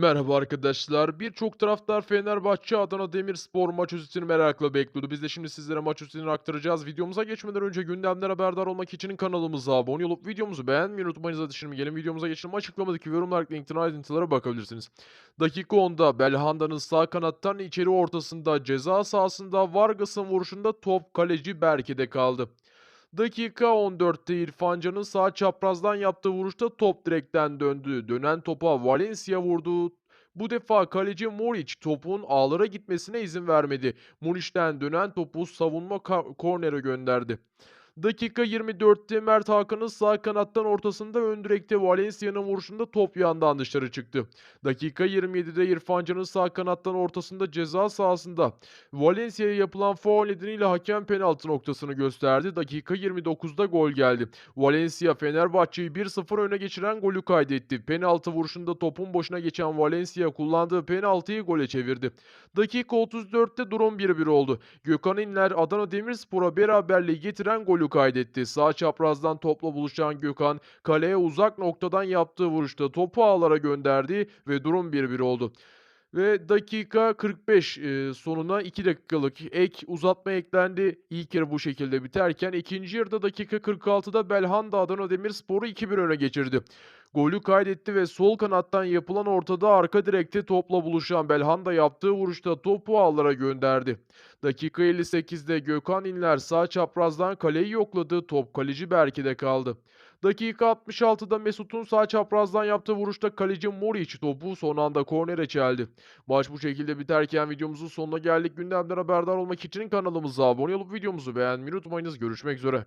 Merhaba arkadaşlar. Birçok taraftar Fenerbahçe Adana Demirspor maç özetini merakla bekliyordu. Biz de şimdi sizlere maç özetini aktaracağız. Videomuza geçmeden önce gündemden haberdar olmak için kanalımıza abone olup videomuzu beğenmeyi unutmayınız. Hadi şimdi gelin videomuza geçelim. Açıklamadaki yorumlar linkten ayrıntılara bakabilirsiniz. Dakika 10'da Belhanda'nın sağ kanattan içeri ortasında ceza sahasında Vargas'ın vuruşunda top kaleci Berke'de kaldı. Dakika 14'te İrfan Can'ın sağ çaprazdan yaptığı vuruşta top direkten döndü. Dönen topa Valencia vurdu. Bu defa kaleci Moric topun ağlara gitmesine izin vermedi. Muric'ten dönen topu savunma kornere gönderdi. Dakika 24'te Mert Hakan'ın sağ kanattan ortasında ön direkte Valencia'nın vuruşunda top yandan dışarı çıktı. Dakika 27'de İrfan Can'ın sağ kanattan ortasında ceza sahasında Valencia'ya yapılan faul nedeniyle hakem penaltı noktasını gösterdi. Dakika 29'da gol geldi. Valencia Fenerbahçe'yi 1-0 öne geçiren golü kaydetti. Penaltı vuruşunda topun boşuna geçen Valencia kullandığı penaltıyı gole çevirdi. Dakika 34'te durum 1-1 oldu. Gökhan İnler Adana Demirspor'a beraberliği getiren golü kaydetti. Sağ çaprazdan topla buluşan Gökhan kaleye uzak noktadan yaptığı vuruşta topu ağlara gönderdi ve durum 1-1 oldu. Ve dakika 45 e, sonuna 2 dakikalık ek uzatma eklendi. İlk yarı bu şekilde biterken ikinci yarıda dakika 46'da Belhanda Adana Demirspor'u 2-1 öne geçirdi. Golü kaydetti ve sol kanattan yapılan ortada arka direkte topla buluşan Belhanda yaptığı vuruşta topu ağlara gönderdi. Dakika 58'de Gökhan İnler sağ çaprazdan kaleyi yokladı. Top kaleci Berke'de kaldı. Dakika 66'da Mesut'un sağ çaprazdan yaptığı vuruşta kaleci Moric topu son anda kornere çeldi. Maç bu şekilde biterken videomuzun sonuna geldik. Gündemden haberdar olmak için kanalımıza abone olup videomuzu beğenmeyi unutmayınız. Görüşmek üzere.